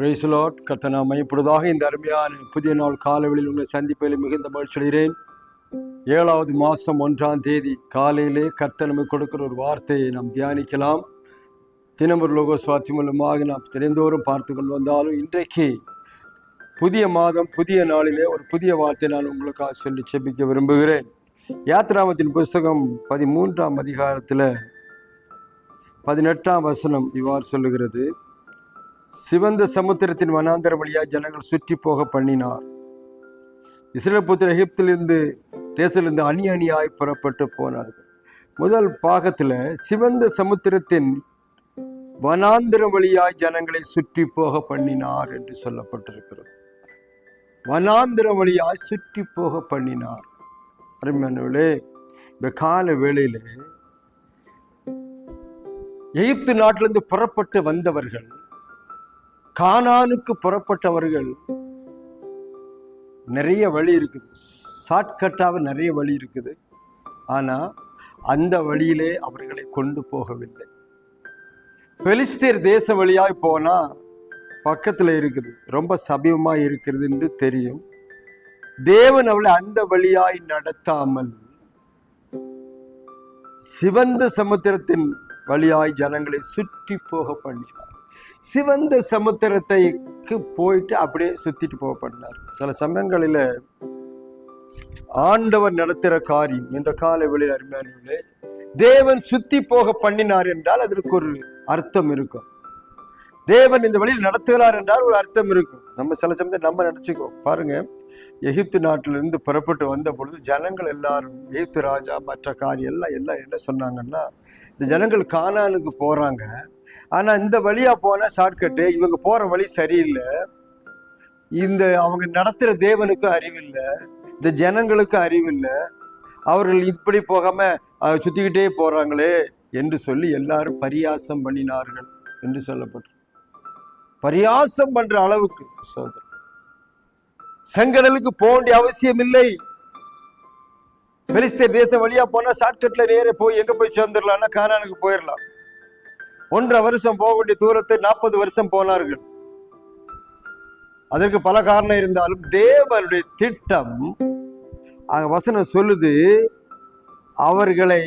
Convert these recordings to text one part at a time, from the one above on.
ரேசுலாட் கத்தனாமை இப்பொழுதாக இந்த அருமையான புதிய நாள் காலவெளியில் உள்ள சந்திப்பில் மிகுந்த மகிழ்ச்சியடைகிறேன் ஏழாவது மாதம் ஒன்றாம் தேதி காலையிலே கத்தனமை கொடுக்கிற ஒரு வார்த்தையை நாம் தியானிக்கலாம். தினமொரு லோகோ சுவாத்தி மூலமாக நாம் தினந்தோறும் பார்த்து கொண்டு வந்தாலும் இன்றைக்கு புதிய மாதம் புதிய நாளிலே ஒரு புதிய வார்த்தை நான் உங்களுக்காக சொல்லி செபிக்க விரும்புகிறேன். யாத்ராமத்தின் புஸ்தகம் பதிமூன்றாம் அதிகாரத்தில் பதினெட்டாம் வசனம் இவ்வாறு சொல்லுகிறது. சிவந்த சமுத்திரத்தின் வனாந்தர வழியாக ஜனங்கள் சுற்றி போக பண்ணினார். இஸ்ரேல் புத்திர எகிப்திலிருந்து தேசத்திலிருந்து அணி அணியாய் புறப்பட்டு போனார்கள். முதல் பாகத்தில் சிவந்த சமுத்திரத்தின் வனாந்திர வழியாய் ஜனங்களை சுற்றி போக பண்ணினார் என்று சொல்லப்பட்டிருக்கிறது. வனாந்திர வழியாய் சுற்றி போக பண்ணினார். அருமையானவர்களே இந்த கால வேளையிலே எகிப்து நாட்டிலிருந்து புறப்பட்டு வந்தவர்கள் கானானுக்கு புறப்பட்டவர்கள் நிறைய வழி இருக்குது. ஷார்ட்கட்டாக நிறைய வழி இருக்குது. ஆனால் அந்த வழியிலே அவர்களை கொண்டு போகவில்லை. பெலிஸ்தீர் தேச வழியாய் போனால் பக்கத்தில் இருக்குது. ரொம்ப சமீபமாக இருக்கிறது என்று தெரியும். தேவன் அவளை அந்த வழியாய் நடத்தாமல் சிவந்த சமுத்திரத்தின் வழியாய் ஜனங்களை சுற்றி போக பண்ணினார். சிவந்த சமுத்திரத்தைக்கு போயிட்டு அப்படியே சுத்திட்டு போகப்படினார் சில சமயங்களில் ஆண்டவர் நடத்துகிற காரியம் இந்த கால வெளியில் அருமையானே தேவன் சுத்தி போக பண்ணினார் என்றால் அதற்கு ஒரு அர்த்தம் இருக்கும். தேவன் இந்த வழியில் நடத்துகிறார் என்றால் ஒரு அர்த்தம் இருக்கும். நம்ம சில சமயத்தை நம்ம நினைச்சுக்கோ பாருங்க எகிப்து நாட்டிலிருந்து புறப்பட்டு வந்த பொழுது ஜனங்கள் எல்லாரும் எகிப்து ராஜா மற்ற காரியம் எல்லாம் எல்லாம் என்ன சொன்னாங்கன்னா இந்த ஜனங்கள் கானானுக்கு போகிறாங்க ஆனா இந்த வழியா போனால் ஷார்ட்கட்டு இவங்க போற வழி சரியில்லை. இந்த அவங்க நடத்துற தேவனுக்கு அறிவில்லை. இந்த ஜனங்களுக்கு அறிவில்லை. அவர்கள் இப்படி போகாம சுற்றிக்கிட்டே சுத்திக்கிட்டே போறாங்களே என்று சொல்லி எல்லாரும் பரியாசம் பண்ணினார்கள் என்று சொல்லப்பட்டு. பரியாசம் பண்ற அளவுக்கு சோதனை செங்கடலுக்கு போக வேண்டிய அவசியம் இல்லை பெலிஸ்தீன் தேசம் வழியா போனா ஷார்ட்கட்ல நேர போய் எங்க போய் சேர்ந்துடலாம்னா கானானுக்கு போயிடலாம். ஒன்றரை வருஷம் போக வேண்டிய தூரத்தை நாற்பது வருஷம் போனார்கள். அதற்கு பல காரணம் இருந்தாலும் தேவனுடைய திட்டம் அங்க வசனம் சொல்லுது அவர்களை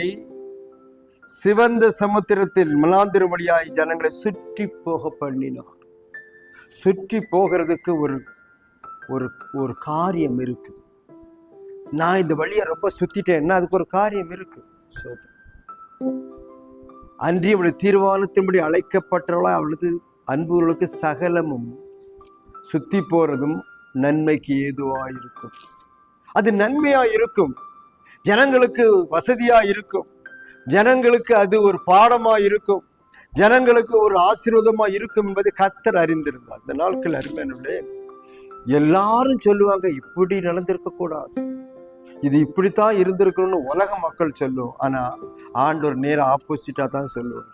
சிவந்த சமுத்திரத்தில் மலாந்திரமடியாய் ஜனங்களை சுற்றி போக பண்ணினார். சுற்றி போகிறதுக்கு ஒரு ஒரு ஒரு காரியம் இருக்குது நான் இந்த வழியை ரொம்ப சுத்திட்டேன்னா அதுக்கு ஒரு காரியம் இருக்கு. சோதரர். அன்றி அவளுடைய தீர்மானத்தின்படி அழைக்கப்பட்டவளா அவளது அன்புகளுக்கு சகலமும் சுத்தி போறதும் நன்மைக்கு ஏதுவா இருக்கும் அது நன்மையா இருக்கும். ஜனங்களுக்கு வசதியா இருக்கும். ஜனங்களுக்கு அது ஒரு பாடமா இருக்கும். ஜனங்களுக்கு ஒரு ஆசீர்வாதமாக இருக்கும் என்பதை கத்தர் அறிந்திருந்தார். இந்த நாட்கள் அருமையானவர்களே எல்லாரும் சொல்லுவாங்க இப்படி நடந்திருக்க கூடாது இது இப்படித்தான் இருந்திருக்கணும்னு உலக மக்கள் சொல்லும். ஆனா ஆண்டோர் நேரம் ஆப்போசிட்டா தான் சொல்லுவார்.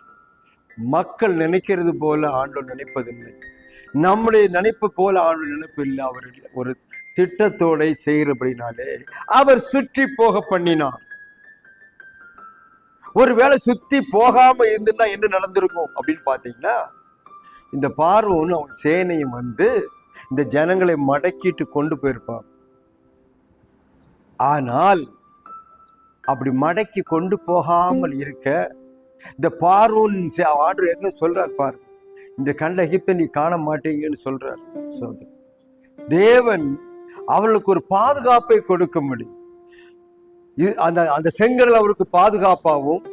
மக்கள் நினைக்கிறது போல ஆண்டோர் நினைப்பதில்லை. நம்முடைய நினைப்பு போல ஆண்டோர் நினைப்பு இல்லை. அவர் இல்லை. ஒரு திட்டத்தோட செய்கிறபடினாலே அவர் சுற்றி போக பண்ணினார். ஒருவேளை சுத்தி போகாம இருந்துன்னா என்ன நடந்திருக்கும் அப்படின்னு பாத்தீங்கன்னா இந்த பார்வோன்னு அவன் சேனையும் வந்து இந்த ஜனங்களை மடக்கிட்டு கொண்டு போயிருப்பான். ஆனால் அப்படி மடக்கி கொண்டு போகாமல் இருக்க இந்த பார்வோன் ஆர்டர் என்ன சொல்றார் பாரு. இந்த கண்ட எகிப்தை நீ காண மாட்டீங்கன்னு சொல்றார் சோதரர் தேவன் அவளுக்கு ஒரு பாதுகாப்பை கொடுக்க முடியும் இது- அந்த அந்த செங்கல் அவருக்கு பாதுகாப்பாகவும்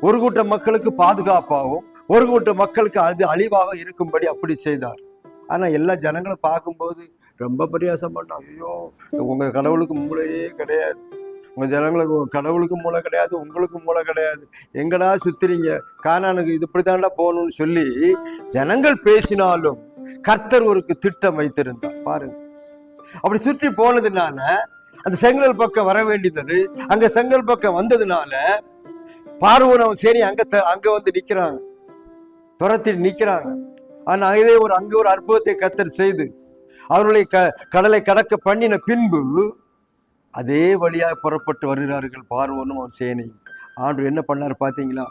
ஒரு கூட்ட மக்களுக்கு பாதுகாப்பாகவும் ஒரு கூட்ட மக்களுக்கு அது அழிவாக இருக்கும்படி அப்படி செய்தார். ஆனால் எல்லா ஜனங்களும் பார்க்கும்போது ரொம்ப பரியாசம் பண்ணாங்க ஐயோ உங்கள் கடவுளுக்கு மூளையே கிடையாது. உங்கள் ஜனங்களுக்கு கடவுளுக்கு மூளை கிடையாது உங்களுக்கு மூளை கிடையாது. எங்கடா சுற்றுறீங்க காணானுக்கு இது இப்படித்தாண்டா போகணும்னு சொல்லி ஜனங்கள் பேசினாலும் கர்த்தர் ஒரு திட்டம் வைத்திருந்தார். பாருங்க. அப்படி சுற்றி போனதுனால அந்த செங்கல் பக்கம் வர வேண்டியது அங்க செங்கல் பக்கம் வந்ததுனால பார்வனம் சரி அங்க த- அங்க வந்து நிக்கிறாங்க. துரத்தி நிக்கிறாங்க. ஆனா இதே ஒரு அங்க ஒரு அற்புதத்தை கத்தர் செய்து அவர்களை க கடலை கடக்க பண்ணின பின்பு அதே வழியாக புறப்பட்டு வருகிறார்கள் பார்வனும் அவன் சேனையும். ஆண்டு என்ன பண்ணாரு பாத்தீங்களா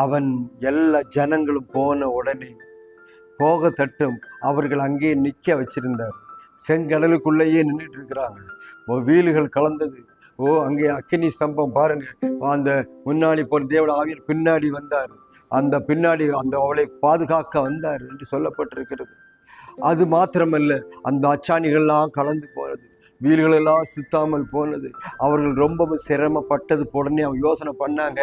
அவன் எல்லா ஜனங்களும் போன உடனே போக தட்டும் அவர்கள் அங்கே நிற்க வச்சிருந்தார். செங்கடலுக்குள்ளேயே நின்றுட்டு இருக்கிறாங்க. ஓ வீலுகள் கலந்தது. ஓ அங்கே அக்கினி ஸ்தம்பம் பாருங்க. அந்த முன்னாடி போன தேவட ஆவியர் பின்னாடி வந்தார். அந்த பின்னாடி அந்த அவளை பாதுகாக்க வந்தார் என்று சொல்லப்பட்டிருக்கிறது. அது மாத்திரமல்ல அந்த அச்சாணிகள்லாம் கலந்து போனது வீல்கள் சுத்தாமல் போனது. அவர்கள் ரொம்பவும் சிரமப்பட்டது உடனே அவங்க யோசனை பண்ணாங்க.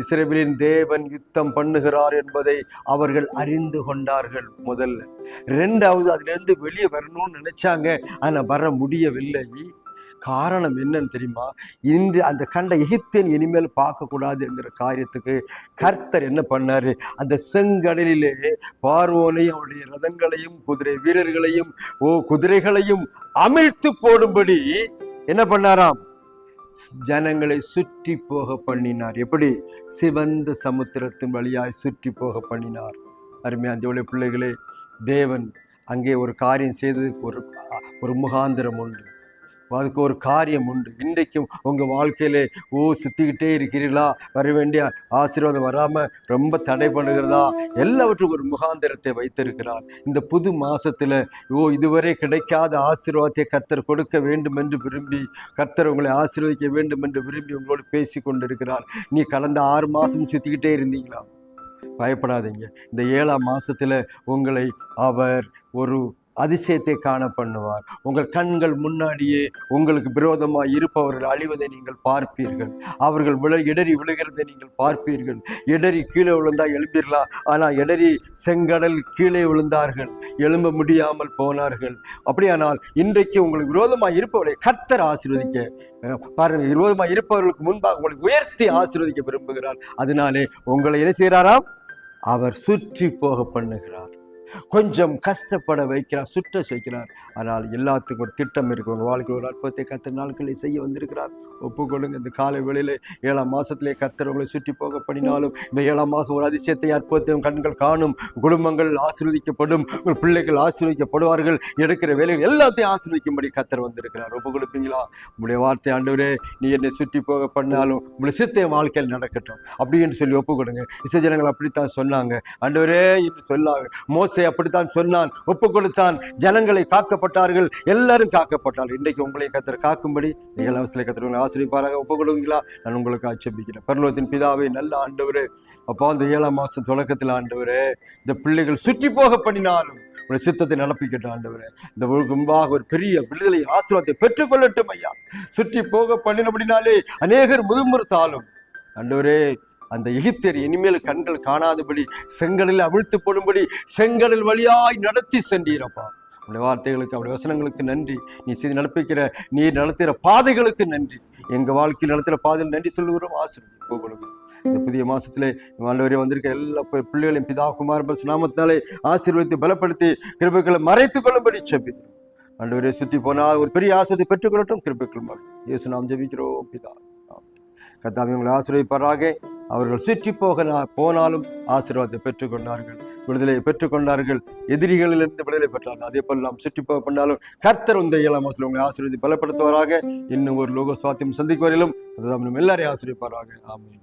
இஸ்ரேபிலின் தேவன் யுத்தம் பண்ணுகிறார் என்பதை அவர்கள் அறிந்து கொண்டார்கள் முதல்ல. ரெண்டாவது அதிலிருந்து வெளியே வரணும்னு நினைச்சாங்க. ஆனால் வர முடியவில்லை. காரணம் என்னன்னு தெரியுமா? இன்று அந்த கண்ட எகிப்தியன் இனிமேல் பார்க்கக்கூடாது என்கிற காரியத்துக்கு கர்த்தர் என்ன பண்ணார்? அந்த செங்கடலிலே பார்வோனையும் அவருடைய ரதங்களையும் குதிரை வீரர்களையும் ஓ குதிரைகளையும் அமிழ்த்து போடும்படி என்ன பண்ணாராம்? ஜனங்களை சுற்றி போக பண்ணினார். எப்படி? சிவந்த சமுத்திரத்தின் வழியாய் சுற்றி போக பண்ணினார். அருமையான தேவனுடைய பிள்ளைகளே தேவன் அங்கே ஒரு காரியம் செய்ததுக்கு ஒரு ஒரு முகாந்திரம் உண்டு. அதுக்கு ஒரு காரியம் உண்டு. இன்றைக்கும் உங்கள் வாழ்க்கையிலே ஓ சுற்றிக்கிட்டே இருக்கிறீர்களா? வர வேண்டிய ஆசீர்வாதம் வராமல் ரொம்ப தடை பண்ணுகிறதா எல்லாவற்றுக்கும் ஒரு முகாந்திரத்தை வைத்திருக்கிறார். இந்த புது மாதத்தில் ஓ இதுவரை கிடைக்காத ஆசீர்வாதத்தை கர்த்தர் கொடுக்க வேண்டும் என்று விரும்பி கர்த்தர் உங்களை ஆசீர்வதிக்க வேண்டும் என்று விரும்பி உங்களோடு பேசி கொண்டிருக்கிறார் நீ கடந்த ஆறு மாதம் சுற்றிக்கிட்டே இருந்தீங்களா? பயப்படாதீங்க. இந்த ஏழாம் மாதத்தில் உங்களை அவர் ஒரு அதிசயத்தை காண பண்ணுவார் உங்கள் கண்கள் முன்னாடியே உங்களுக்கு விரோதமாக இருப்பவர்கள் அழிவதை நீங்கள் பார்ப்பீர்கள். அவர்கள் விழ இடறி விழுகிறதை நீங்கள் பார்ப்பீர்கள். இடறி கீழே விழுந்தால் எழுப்பீர்களா ஆனால் இடறி செங்கடல் கீழே விழுந்தார்கள். எழும்ப முடியாமல் போனார்கள். அப்படியானால் இன்றைக்கு உங்களுக்கு விரோதமாக இருப்பவர்களை கத்தர் ஆசீர்வதிக்க பாருங்கள் பாருங்க விரோதமாக இருப்பவர்களுக்கு முன்பாக உங்களை உயர்த்தி ஆசீர்வதிக்க விரும்புகிறார். அதனாலே உங்களை என்ன செய்கிறாராம்? அவர் சுற்றி போக பண்ணுகிறார் கொஞ்சம் கஷ்டப்பட வைக்கிறார் சுற்ற செய்கிறார். ஆனால் எல்லாத்துக்கும் ஒரு திட்டம் இருக்கு. உங்கள் வாழ்க்கையில் ஒரு அற்புதத்தை கத்தர் நாட்களை செய்ய வந்திருக்கிறார். ஒப்புக்கொள்ளுங்க இந்த காலை வேளையிலே ஏழாம் மாதத்திலே கத்தர் உங்களை சுற்றி போக பண்ணினாலும் இந்த ஏழாம் மாதம் ஒரு அதிசயத்தை அற்புதத்தையும் கண்கள் காணும். குடும்பங்கள் ஆசீர்வதிக்கப்படும். உங்கள் பிள்ளைகள் ஆசீர்வதிக்கப்படுவார்கள். எடுக்கிற வேலைகள் எல்லாத்தையும் ஆசீர்வதிக்கும்படி கத்தர் வந்திருக்கிறார். ஒப்பு கொடுப்பீங்களா? உங்களுடைய வார்த்தை ஆண்டவரே நீ என்னை சுற்றி போக பண்ணாலும் உங்களுடைய சித்த வாழ்க்கையில் நடக்கட்டும். அப்படின்னு சொல்லி ஒப்பு கொடுங்க. இசை ஜனங்கள் அப்படித்தான் சொன்னாங்க. ஆண்டவரே என்று சொல்லாங்க மோசை மோசை அப்படித்தான் சொன்னான் ஒப்பு கொடுத்தான். ஜனங்களை காக்கப்பட்டார்கள் எல்லாரும் காக்கப்பட்டார்கள். இன்றைக்கு உங்களை கத்திர காக்கும்படி நீங்கள் அவசியம் கத்திர உங்களை ஆசிரியப்பாராக ஒப்பு கொடுங்களா? நான் உங்களுக்கு ஆட்சேபிக்கிறேன். பரலோகத்தின் பிதாவை நல்ல ஆண்டவர். அப்போ அந்த ஏழாம் மாதம் தொடக்கத்தில் ஆண்டவர் இந்த பிள்ளைகள் சுற்றி போக பண்ணினாலும் உடைய சித்தத்தை நடப்பிக்கட்டும் ஆண்டவரே. இந்த முன்பாக ஒரு பெரிய விடுதலை ஆசீர்வாதத்தை பெற்றுக்கொள்ளட்டும் ஐயா. சுற்றி போக பண்ணினபடினாலே அநேகர் முதுமுறுத்தாலும் ஆண்டவரே அந்த எகிப்தியர் இனிமேல் கண்கள் காணாதபடி செங்கலில் அவிழ்த்து போடும்படி செங்கலில் வழியாய் நடத்தி சென்றீரப்பா. உடைய வார்த்தைகளுக்கு அவருடைய வசனங்களுக்கு நன்றி. நீ செய்து நடப்பிக்கிற நீ நடத்துகிற பாதைகளுக்கு நன்றி. எங்கள் வாழ்க்கையில் நடத்துகிற பாதையில் நன்றி சொல்லுகிறோம் ஆசிரியர் போகணும்? இந்த புதிய மாசத்திலே ஆண்டவரே வந்திருக்க எல்லா பிள்ளைகளையும் பிதா குமார் பஸ் நாமத்தினாலே ஆசீர்வதித்து பலப்படுத்தி கிருபைகளை மறைத்துக் கொள்ளும்படி செபிக்கிறோம். ஆண்டவரே சுத்தி போனா ஒரு பெரிய ஆசிரியத்தை பெற்றுக்கொள்ளட்டும் கிருபைகள் மறை இயேசு நாம் ஜெபிக்கிறோம் பிதா. கத்தாமி உங்களை ஆசீர்வதிப்பாராக. அவர்கள் சுற்றி போக போனாலும் ஆசீர்வாதத்தை பெற்றுக்கொண்டார்கள். விடுதலையை பெற்றுக்கொண்டார்கள். எதிரிகளிலிருந்து விடுதலை பெற்றார்கள். அதே போல் நாம் சுற்றி போக பண்ணாலும் கர்த்தர் உந்த ஏழாம் மாசத்தில் உங்களை ஆசீர்வதி பலப்படுத்துவாராக. இன்னும் ஒரு லோக சுவாத்தியம் சந்திக்கும் வரையிலும் அதுதான் நம்ம எல்லாரையும் ஆசீர்வதிப்பாராக ஆமென்.